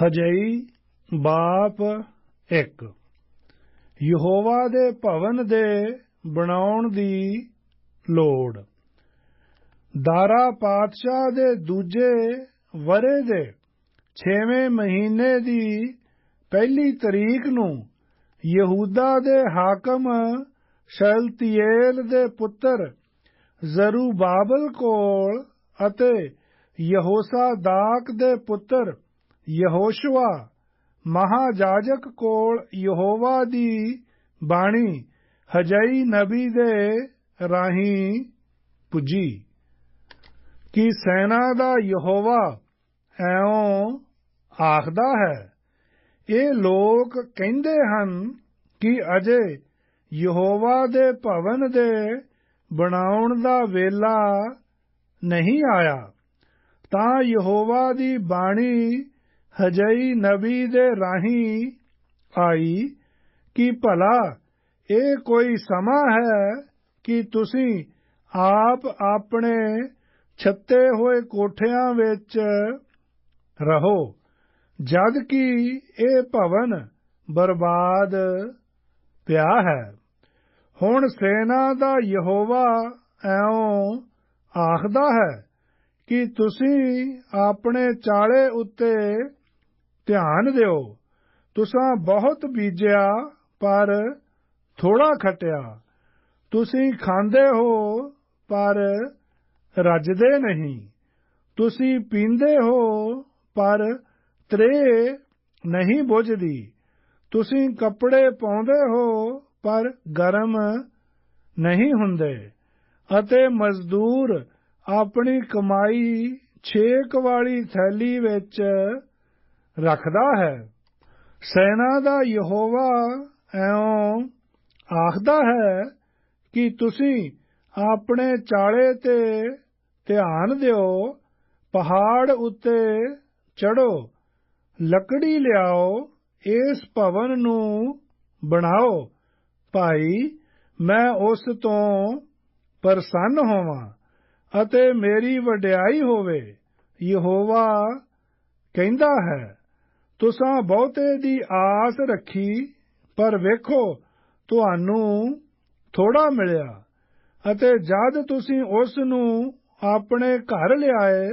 ਹਜਈ ਬਾਪ ਇੱਕ। ਯਹੋਵਾ ਦੇ ਭਵਨ ਦੇ ਬਣਾਉਣ ਦੀ ਲੋੜ। ਦਾਰਾ ਪਾਤਸ਼ਾਹ ਦੇ ਦੂਜੇ ਵਰੇ ਦੇ 6ਵੇਂ ਮਹੀਨੇ ਦੀ ਪਹਿਲੀ ਤਰੀਕ ਨੂੰ ਯਹੂਦਾ ਦੇ ਹਾਕਮ ਸ਼ਲਤੀਏਲ ਦੇ ਪੁੱਤਰ ਜ਼ਰੂਬਾਬਲ ਕੋਲ ਅਤੇ ਯਹੋਸਾਦਾਕ ਦੇ ਪੁੱਤਰ ਯਹੋਸ਼ੁਆ, ਮਹਾਜਾਜਕ ਕੋਲ ਯਹੋਵਾ ਦੀ ਬਾਣੀ ਹਜਈ ਨਬੀ ਦੇ ਰਾਹੀਂ ਪੁੱਜੀ। ਕਿ ਸੈਨਾ ਦਾ ਯਹੋਵਾ ਐਉਂ ਆਖਦਾ ਹੈ? ਇਹ ਲੋਕ ਕਹਿੰਦੇ ਹਨ ਕਿ ਅਜੇ ਯਹੋਵਾ ਦੇ ਭਵਨ ਦੇ ਬਣਾਉਣ ਦਾ ਵੇਲਾ ਨਹੀਂ ਆਇਆ। ਤਾਂ ਯਹੋਵਾ ਦੀ ਬਾਣੀ ਹਜਈ ਨਬੀ ਦੇ ਰਾਹੀਂ ਆਈ ਕਿ ਭਲਾ, ਇਹ ਕੋਈ ਸਮਾਂ ਹੈ ਕਿ ਤੁਸੀਂ ਆਪ ਆਪਣੇ ਛੱਤੇ ਹੋਏ ਕੋਠਿਆਂ ਵਿੱਚ ਰਹੋ, ਜਦ ਕਿ ਇਹ ਭਵਨ ਬਰਬਾਦ ਪਿਆ ਹੈ। ਹੁਣ ਸੈਨਾ ਦਾ ਯਹੋਵਾ ਐਉਂ ਆਖਦਾ ਹੈ ਕਿ ਤੁਸੀਂ ਆਪਣੇ ਚਾਲੇ ਉੱਤੇ ਧਿਆਨ ਦਿਓ। ਤੁਸੀਂ ਬਹੁਤ ਬੀਜਿਆ, ਪਰ ਥੋੜਾ ਖਟਿਆ। ਤੁਸੀਂ ਖਾਂਦੇ ਹੋ, ਪਰ ਰੱਜਦੇ ਨਹੀਂ। ਤੁਸੀਂ ਪੀਂਦੇ ਹੋ, ਪਰ ਤਰੇ ਨਹੀਂ ਬੁਝਦੀ। ਤੁਸੀਂ ਕੱਪੜੇ ਪਾਉਂਦੇ ਹੋ, ਪਰ ਗਰਮ ਨਹੀਂ ਹੁੰਦੇ। ਅਤੇ ਮਜ਼ਦੂਰ ਆਪਣੀ ਕਮਾਈ ਛੇਕ ਵਾਲੀ ਥੈਲੀ ਵਿੱਚ ਰੱਖਦਾ ਹੈ। ਸੈਨਾ ਦਾ ਯਹੋਵਾ ਐਉਂ ਆਖਦਾ ਹੈ ਕਿ ਤੁਸੀਂ ਆਪਣੇ ਚਾਲੇ ਤੇ ਧਿਆਨ ਦਿਓ, ਪਹਾੜ ਉੱਤੇ ਚੜੋ ਲੱਕੜੀ ਲਿਆਓ, ਇਸ ਭਵਨ ਨੂੰ ਬਣਾਓ। ਭਾਈ, ਮੈਂ ਉਸ ਤੋਂ ਪ੍ਰਸੰਨ ਹੋਵਾਂ ਅਤੇ ਮੇਰੀ ਵਡਿਆਈ ਹੋਵੇ, ਯਹੋਵਾ ਕਹਿੰਦਾ ਹੈ। ਤੁਸਾਂ ਬਹੁਤੇ ਦੀ ਆਸ ਰੱਖੀ, ਪਰ ਵੇਖੋ, ਤੁਹਾਨੂੰ ਥੋੜਾ ਮਿਲਿਆ। ਅਤੇ ਜਦ ਤੁਸੀਂ ਉਸ ਨੂੰ ਆਪਣੇ ਘਰ ਲਿਆਏ,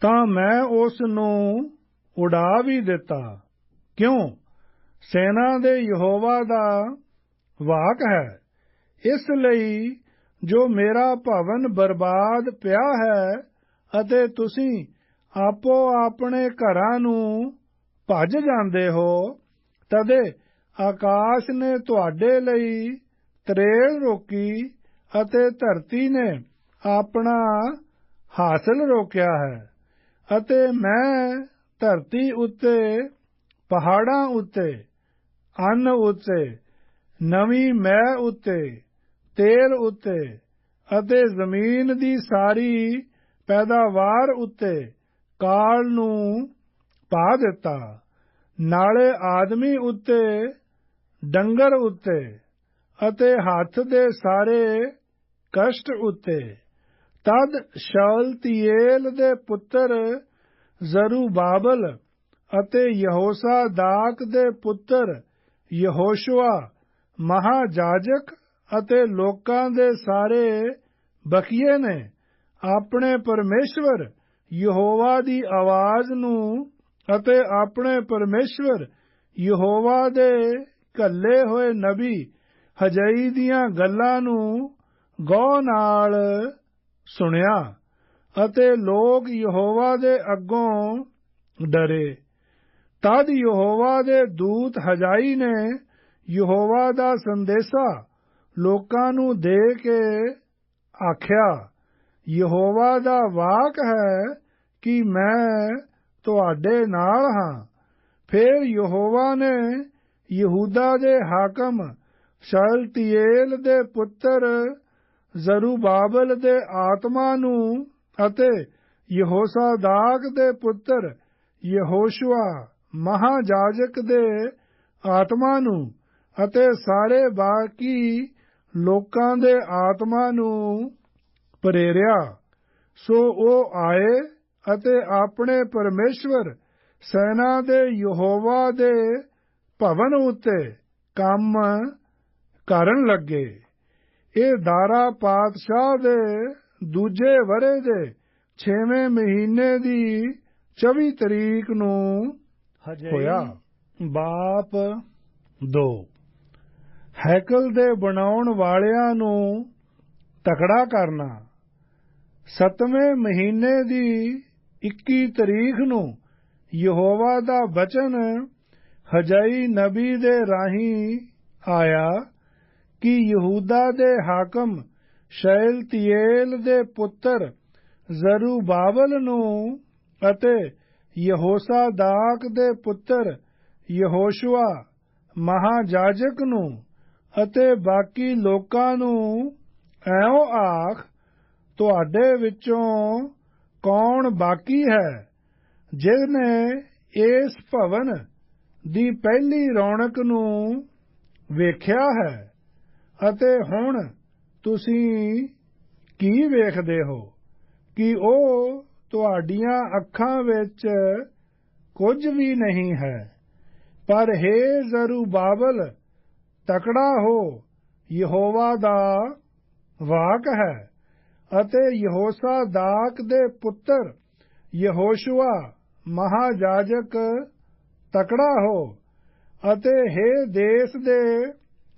ਤਾਂ ਮੈਂ ਉਸ ਨੂੰ ਉਡਾ ਵੀ ਦਿੱਤਾ। ਕਿਉਂ? ਸੈਨਾ ਦੇ ਯਹੋਵਾ ਦਾ ਵਾਕ ਹੈ, ਇਸ ਲਈ ਜੋ ਮੇਰਾ ਭਵਨ ਬਰਬਾਦ ਪਿਆ ਹੈ, ਅਤੇ ਤੁਸੀਂ ਆਪੋ ਆਪਣੇ ਘਰਾਂ ਨੂੰ ਭੱਜ ਜਾਂਦੇ ਹੋ, ਤਦੇ ਆਕਾਸ਼ ਨੇ ਤੁਹਾਡੇ ਲਈ ਤਰੇਲ ਰੋਕੀ ਅਤੇ ਧਰਤੀ ਨੇ ਆਪਣਾ ਹਾਸਲ ਰੋਕਿਆ ਹੈ। ਅਤੇ ਮੈਂ ਧਰਤੀ ਉੱਤੇ, ਪਹਾੜਾਂ ਉੱਤੇ, ਅੰਨ ਉੱਤੇ, ਨਵੀਂ ਮੈ ਉੱਤੇ, ਤੇਲ ਉੱਤੇ ਅਤੇ ਜ਼ਮੀਨ ਦੀ ਸਾਰੀ ਪੈਦਾਵਾਰ ਉੱਤੇ ਕਾਲ ਨੂੰ ਪਾ ਦਿੱਤਾ। ਨਾਲੇ ਆਦਮੀ ਉੱਤੇ, ਡੰਗਰ ਉੱਤੇ ਅਤੇ ਹੱਥ ਦੇ ਸਾਰੇ ਕਸ਼ਟ ਉੱਤੇ। ਤਦ ਸ਼ਾਲਤੀਏਲ ਦੇ ਪੁੱਤਰ ਜ਼ਰੂਬਾਬਲ ਅਤੇ ਯਹੋਸਾਦਾਕ ਦੇ ਪੁੱਤਰ ਯਹੋਸ਼ੁਆ, ਮਹਾਜਾਜਕ ਅਤੇ ਲੋਕਾਂ ਦੇ ਸਾਰੇ ਬਖੀਏ ਨੇ, ਆਪਣੇ ਪਰਮੇਸ਼ਵਰ ਯਹੋਵਾ ਦੀ ਆਵਾਜ਼ ਨੂੰ ਅਤੇ ਆਪਣੇ ਪਰਮੇਸ਼ਵਰ ਯਹੋਵਾ ਦੇ ਕੱਲੇ ਹੋਏ ਨਬੀ ਹਜਈ ਦੀਆਂ ਗੱਲਾਂ ਨੂੰ ਗੌ ਨਾਲ ਸੁਣਿਆ ਅਤੇ ਲੋਕ ਯਹੋਵਾ ਦੇ ਅੱਗੋਂ ਡਰੇ। ਤਦ ਯਹੋਵਾ ਦੇ ਦੂਤ ਹਜਾਈ ਨੇ ਯਹੋਵਾ ਦਾ ਸੰਦੇਸ਼ਾ ਲੋਕਾਂ ਨੂੰ ਦੇ ਕੇ ਆਖਿਆ, ਯਹੋਵਾ ਦਾ ਵਾਕ ਹੈ ਕਿ ਮੈਂ ਤੁਹਾਡੇ ਨਾਲ ਹਾਂ। ਫਿਰ ਯਹੋਵਾ ਨੇ ਯਹੂਦਾ ਦੇ ਹਾਕਮ ਸ਼ਲਤੀਏਲ ਦੇ ਪੁੱਤਰ ਜ਼ਰੂਬਾਬਲ ਦੇ ਆਤਮਾ ਨੂੰ ਅਤੇ ਯਹੋਸਾਦਾਕ ਦੇ ਪੁੱਤਰ ਯਹੋਸ਼ੁਆ ਮਹਾਜਾਜਕ ਦੇ ਆਤਮਾ ਨੂੰ ਅਤੇ ਸਾਰੇ ਬਾਕੀ ਲੋਕਾਂ ਦੇ ਆਤਮਾ ਨੂੰ ਪ੍ਰੇਰਿਆ। ਸੋ ਉਹ ਆਏ ਅਤੇ ਆਪਣੇ ਪਰਮੇਸ਼ਵਰ ਸੈਨਾ ਦੇ ਯਹੋਵਾ ਦੇ ਭਵਨ ਉਤੇ ਕੰਮ ਕਰਨ ਲੱਗੇ। ਇਹ ਦਾਰਾ ਪਾਤਸ਼ਾਹ ਦੇ ਦੂਜੇ ਵਰੇ ਦੇ 6ਵੇਂ ਮਹੀਨੇ ਦੀ 24 ਤਰੀਕ ਨੂੰ ਹੋਇਆ। ਬਾਪ 2 ਹੈਕਲ ਦੇ ਬਣਾਉਣ ਵਾਲਿਆਂ ਨੂੰ ਤਕੜਾ ਕਰਨਾ। ਸਤਵੇਂ ਮਹੀਨੇ ਦੀ 21 ਤਰੀਕ ਨੂੰ ਯਹੋਵਾ ਦਾ ਵਚਨ ਹਜਾਈ ਨਬੀ ਦੇ ਰਾਹੀਂ ਆਇਆ ਕਿ ਯਹੂਦਾ ਦੇ ਹਾਕਮ ਸ਼ੈਲਤੀਏਲ ਦੇ ਪੁੱਤਰ ਜ਼ਰੂਬਾਬਲ ਨੂੰ ਅਤੇ ਯਹੋਸਾਦਾਕ ਦੇ ਪੁੱਤਰ ਯਹੋਸ਼ੂਆ ਮਹਾਜਾਜਕ ਨੂੰ ਅਤੇ ਬਾਕੀ ਲੋਕਾਂ ਨੂੰ ਐਉਂ ਆਖ, ਤੁਹਾਡੇ ਵਿੱਚੋਂ ਕੌਣ ਬਾਕੀ ਹੈ ਜਿਸਨੇ ਇਸ ਭਵਨ ਦੀ ਪਹਿਲੀ ਰੌਣਕ ਨੂੰ ਵੇਖਿਆ ਹੈ? ਅਤੇ ਹੁਣ ਤੁਸੀਂ ਕੀ ਵੇਖਦੇ ਹੋ? ਕਿ ਉਹ ਤੁਹਾਡੀਆਂ ਅੱਖਾਂ ਵਿੱਚ ਕੁਝ ਵੀ ਨਹੀਂ ਹੈ। ਪਰ ਹੈ ਜ਼ਰੂਬਾਬਲ ਤਕੜਾ ਹੋ, ਯਹੋਵਾ ਦਾ ਵਾਕ ਹੈ। ਅਤੇ ਯਹੋਸਾ ਦਾਕ ਦੇ ਪੁੱਤਰ ਯਹੋਸ਼ੂਆ ਮਹਾਜਾਜਕ ਤਕੜਾ ਹੋ ਅਤੇ ਹੈ ਦੇਸ਼ ਦੇ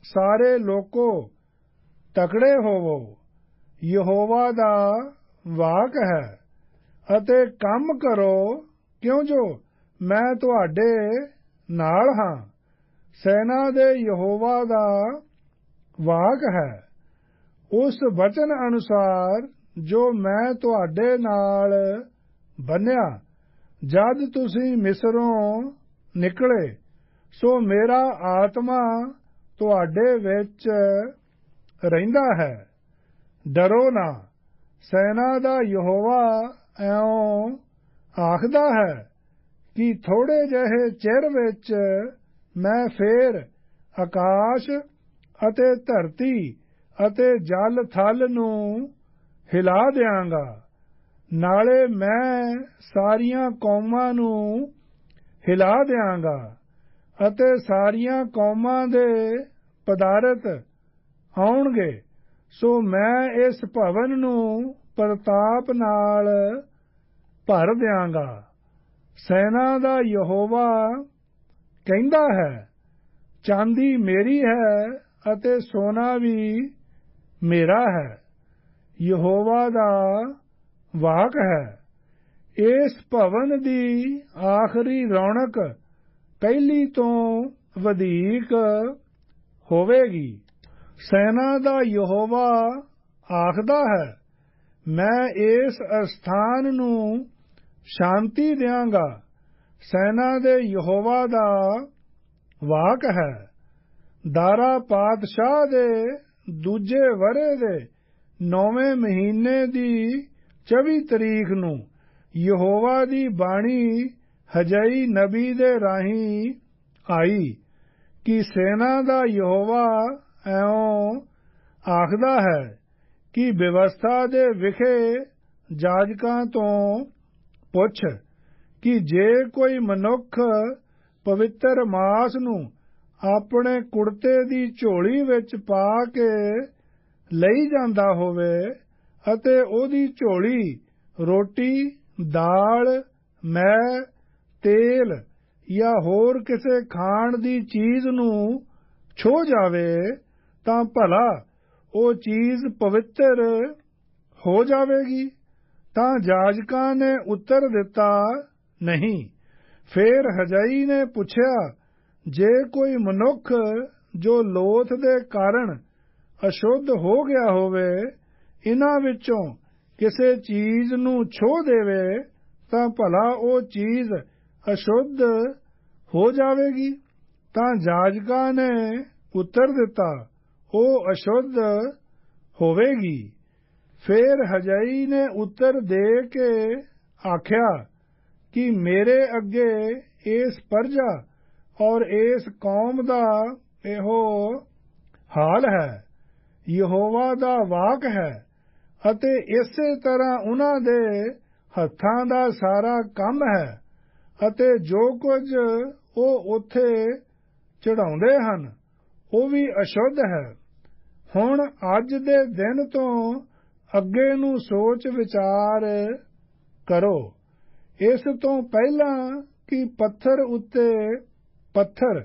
ਸਾਰੇ ਲੋਕੋ ਤਕੜੇ ਹੋਵੋ। ਯਹੋਵਾ ਦਾ ਵਾਕ ਹੈ ਅਤੇ ਕੰਮ ਕਰੋ, ਕਿਉਂ ਜੋ ਮੈਂ ਤੁਹਾਡੇ ਨਾਲ ਹਾਂ। ਸੈਨਾ ਦੇ ਯਹੋਵਾ ਦਾ ਵਾਕ ਹੈ। ਉਸ ਵਚਨ ਅਨੁਸਾਰ ਜੋ ਮੈਂ ਤੁਹਾਡੇ ਨਾਲ ਬੰਨਿਆ, ਜਦ ਤੁਸੀਂ ਮਿਸਰੋਂ ਨਿਕਲੇ, ਸੋ ਮੇਰਾ ਆਤਮਾ ਤੁਹਾਡੇ ਵਿੱਚ ਰਹਿੰਦਾ ਹੈ। ਡਰੋ ਨਾ, ਸੈਨਾ ਦਾ ਯਹੋਵਾ ਐਉਂ ਆਖਦਾ ਹੈ ਕਿ ਥੋੜੇ ਜਿਹੇ ਚਿਰ ਵਿੱਚ ਮੈਂ ਫੇਰ ਆਕਾਸ਼ ਅਤੇ ਧਰਤੀ ਅਤੇ ਜਲ ਥਲ ਨੂੰ ਹਿਲਾ ਦਿਆਂਗਾ। ਨਾਲੇ ਮੈਂ ਸਾਰੀਆਂ ਕੌਮਾਂ ਨੂੰ ਹਿਲਾ ਦਿਆਂਗਾ ਅਤੇ ਸਾਰੀਆਂ ਕੌਮਾਂ ਦੇ ਪਦਾਰਥ ਆਉਣਗੇ। ਸੋ ਮੈਂ ਇਸ ਭਵਨ ਨੂੰ ਪ੍ਰਤਾਪ ਨਾਲ ਭਰ ਦਿਆਂਗਾ। ਸੈਨਾ ਦਾ ਯਹੋਵਾ ਕਹਿੰਦਾ ਹੈ, ਚਾਂਦੀ ਮੇਰੀ ਹੈ ਅਤੇ ਸੋਨਾ ਵੀ ਮੇਰਾ ਹੈ। ਯਹੋਵਾ ਦਾ ਵਾਕ ਹੈ। ਇਸ ਭਵਨ ਦੀ ਆਖਰੀ ਰੌਣਕ ਪਹਿਲੀ ਤੋਂ ਵਧੇਕ ਹੋਵੇਗੀ। ਸੈਨਾ ਦਾ ਯਹੋਵਾ ਆਖਦਾ ਹੈ, ਮੈਂ ਇਸ ਅਸਥਾਨ ਨੂੰ ਸ਼ਾਂਤੀ ਦਿਆਂਗਾ। ਸੈਨਾ ਦੇ ਯਹੋਵਾ ਦਾ ਵਾਕ ਹੈ, ਦਾਰਾ ਪਾਤਸ਼ਾਹ ਦੇ ਦੂਜੇ ਵਰੇ ਦੇ ਨੌਵੇਂ ਮਹੀਨੇ ਦੀ 24 ਤਰੀਕ ਨੂੰ ਯਹੋਵਾ ਦੀ ਬਾਣੀ ਹਜਈ ਨਬੀ ਦੇ ਰਾਹੀਂ ਆਈ ਕਿ ਸੈਨਾ ਦਾ ਯਹੋਵਾ ਐਉਂ ਆਖਦਾ ਹੈ ਕਿ ਵਿਵਸਥਾ ਦੇ ਵਿਖੇ ਜਾਜਕਾਂ ਤੋਂ ਪੁੱਛ ਕਿ ਜੇ ਕੋਈ ਮਨੁੱਖ ਪਵਿੱਤਰ ਮਾਸ ਨੂੰ ਆਪਣੇ ਕੁੜਤੇ ਦੀ ਝੋਲੀ ਵਿੱਚ ਪਾ ਕੇ ਲਈ ਜਾਂਦਾ ਹੋਵੇ ਅਤੇ ਉਹਦੀ ਝੋਲੀ ਰੋਟੀ, ਦਾਲ, ਮੈਂ, ਤੇਲ ਜਾਂ ਹੋਰ ਕਿਸੇ ਖਾਣ ਦੀ ਚੀਜ਼ ਨੂੰ ਛੋ ਜਾਵੇ ਤਾਂ ਭਲਾ ਉਹ ਚੀਜ਼ ਪਵਿੱਤਰ ਹੋ ਜਾਵੇਗੀ। ਤਾਂ ਜਾਜਕਾਂ ਨੇ ਉੱਤਰ ਦਿੱਤਾ, ਨਹੀਂ। ਫੇਰ ਹਜਾਈ ਨੇ ਪੁੱਛਿਆ ਜੇ ਕੋਈ ਮਨੁੱਖ ਜੋ ਲੋਥ ਦੇ ਕਾਰਨ ਅਸ਼ੁੱਧ ਹੋ ਗਿਆ ਹੋਵੇ ਇਹਨਾਂ ਵਿੱਚੋਂ ਕਿਸੇ ਚੀਜ਼ ਨੂੰ ਛੋ ਦੇਵੇ, ਤਾਂ ਭਲਾ ਉਹ ਚੀਜ਼ ਅਸ਼ੁੱਧ ਹੋ ਜਾਵੇਗੀ। ਤਾਂ ਜਾਜਕਾਂ ਨੇ ਉੱਤਰ ਦਿੱਤਾ, ਉਹ ਅਸ਼ੁੱਧ ਹੋਵੇਗੀ। ਫੇਰ ਹਜਾਈ ਨੇ ਉੱਤਰ ਦੇ ਕੇ ਆਖਿਆ ਕਿ ਮੇਰੇ ਅੱਗੇ ਇਸ ਪਰਜਾ ਔਰ ਇਸ ਕੌਮ ਦਾ ਇਹੋ ਹਾਲ ਹੈ। ਯਹੋਵਾ ਦਾ ਵਾਕ ਹੈ ਅਤੇ ਇਸੇ ਤਰ੍ਹਾਂ ਉਹਨਾਂ ਦੇ ਹੱਥਾਂ ਦਾ ਸਾਰਾ ਕੰਮ ਹੈ ਅਤੇ ਜੋ ਕੁਝ ਉਹ ਉਥੇ ਚੜਾਉਂਦੇ ਹਨ, ਉਹ ਵੀ ਅਸ਼ੁੱਧ ਹੈ। ਹੁਣ ਅੱਜ ਦੇ ਦਿਨ ਤੋਂ ਅੱਗੇ ਨੂੰ ਸੋਚ ਵਿਚਾਰ ਕਰੋ। ਇਸ ਤੋਂ ਪਹਿਲਾਂ ਕਿ ਪੱਥਰ ਉੱਤੇ ਪੱਥਰ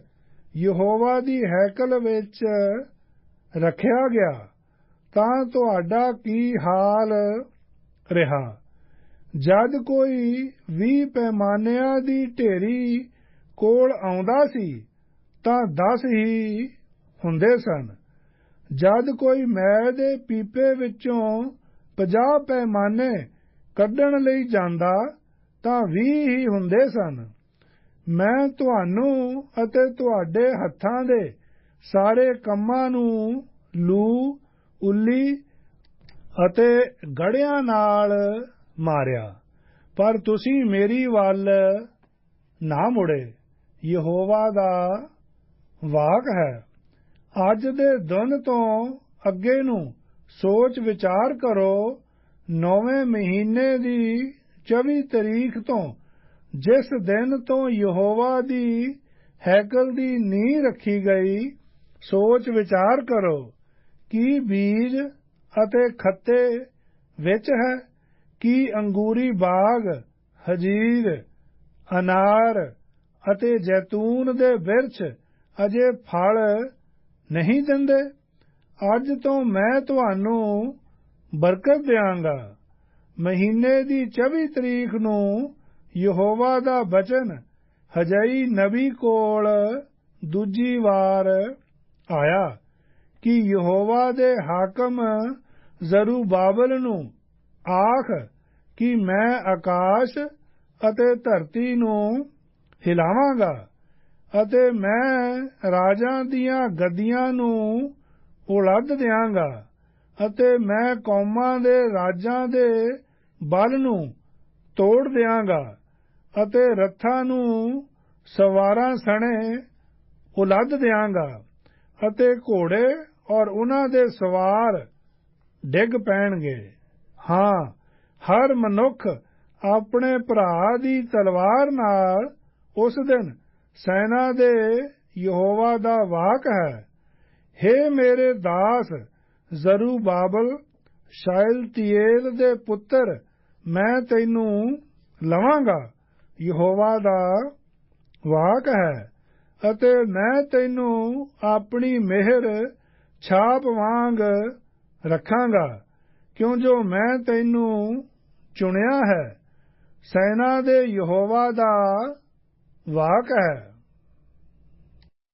ਯਹੋਵਾ ਦੀ ਹੈਕਲ ਵਿੱਚ ਰੱਖਿਆ ਗਿਆ, ਤਾਂ ਤੁਹਾਡਾ ਕੀ ਹਾਲ ਰਿਹਾ? ਜਦ ਕੋਈ ਵੀ ਪੈਮਾਨਿਆਂ ਦੀ ਢੇਰੀ ਕੋਲ ਆਉਂਦਾ ਸੀ, ਤਾਂ 10 ਹੀ ਹੁੰਦੇ ਸਨ। ਜਦ ਕੋਈ ਮੈਲ ਦੇ ਪੀਪੇ ਵਿੱਚੋਂ 50 ਪੈਮਾਨੇ ਕੱਢਣ ਲਈ ਜਾਂਦਾ, ਤਾਂ 20 ਹੀ ਹੁੰਦੇ ਸਨ। ਮੈਂ ਤੁਹਾਨੂੰ ਅਤੇ ਤੁਹਾਡੇ ਹੱਥਾਂ ਦੇ ਸਾਰੇ ਕੰਮਾਂ ਨੂੰ ਲੂ, ਉੱਲੀ ਅਤੇ ਗੜਿਆਂ ਨਾਲ ਮਾਰਿਆ, ਪਰ ਤੁਸੀਂ ਮੇਰੀ ਵੱਲ ਨਾ ਮੁੜੇ। ਯਹੋਵਾ ਦਾ ਵਾਕ ਹੈ, ਅੱਜ ਦੇ ਦਿਨ ਤੋਂ ਅੱਗੇ ਨੂੰ ਸੋਚ ਵਿਚਾਰ ਕਰੋ, ਨੌਵੇਂ ਮਹੀਨੇ ਦੀ 24 ਤਰੀਕ ਤੋਂ ਜਿਸ ਦਿਨ ਤੋਂ ਯਹੋਵਾ ਦੀ ਹੈਕਲ ਦੀ ਨੀਂਹ ਰੱਖੀ ਗਈ, ਸੋਚ ਵਿਚਾਰ ਕਰੋ, ਕੀ ਬੀਜ ਅਤੇ ਖੱਤੇ ਵਿੱਚ ਹੈ? ਕੀ ਅੰਗੂਰੀ ਬਾਗ, ਹਜੀਰ, ਅਨਾਰ ਅਤੇ ਜੈਤੂਨ ਦੇ ਬਿਰਛ ਅਜੇ ਫਲ ਨਹੀਂ ਦਿੰਦੇ? ਅੱਜ ਤੋਂ ਮੈਂ ਤੁਹਾਨੂੰ ਬਰਕਤ ਦੇਵਾਂਗਾ ਮਹੀਨੇ ਦੀ 24 ਤਰੀਕ ਨੂੰ ਯਹੋਵਾ ਦਾ ਬਚਨ, ਹਜਈ ਨਬੀ ਕੋਲ ਦੂਜੀ ਵਾਰ ਆਇਆ ਕਿ ਯਹੋਵਾ ਦੇ ਹਾਕਮ ਜ਼ਰੂਬਾਬਲ ਨੂੰ ਆਖ ਕਿ ਮੈਂ ਆਕਾਸ਼ ਅਤੇ ਧਰਤੀ ਨੂੰ ਹਿਲਾਵਾਂਗਾ ਅਤੇ ਮੈਂ ਰਾਜਾਂ ਦੀਆਂ ਗੱਦੀਆਂ ਨੂੰ ਉਲੱਦ ਦਿਆਂਗਾ ਅਤੇ ਮੈਂ ਕੌਮਾਂ ਦੇ ਰਾਜਾਂ ਦੇ ਬਲ ਨੂੰ ਤੋੜ ਦਿਆਂਗਾ। ਅਤੇ ਰੱਥਾਂ ਨੂੰ ਸਵਾਰਾਂ ਸਣੇ ਉਲੱਦ ਦਿਆਂਗਾ ਅਤੇ ਘੋੜੇ ਔਰ ਉਹਨਾਂ ਦੇ ਸਵਾਰ ਡਿੱਗ ਪੈਣਗੇ। ਹਾਂ, ਹਰ ਮਨੁੱਖ ਆਪਣੇ ਭਰਾ ਦੀ ਤਲਵਾਰ ਨਾਲ ਉਸ ਦਿਨ ਸੈਨਾ ਦੇ ਯਹੋਵਾ ਦਾ ਵਾਕ ਹੈ हे ਮੇਰੇ ਦਾਸ ਜ਼ਰੂਬਾਬਲ, ਸ਼ਾਇਲਤੀਏਲ ਦੇ ਪੁੱਤਰ, ਮੈਂ ਤੈਨੂੰ ਲਵਾਂਗਾ। ਯਹੋਵਾ ਦਾ ਵਾਕ ਹੈ, ਅਤੇ ਮੈਂ ਤੈਨੂੰ ਆਪਣੀ ਮਿਹਰ ਛਾਪ ਵਾਂਗ ਰੱਖਾਂਗਾ, ਕਿਉਂ ਜੋ ਮੈਂ ਤੈਨੂੰ ਚੁਣਿਆ ਹੈ। ਸੈਨਾ ਦੇ ਯਹੋਵਾ ਦਾ ਵਾਕ ਹੈ।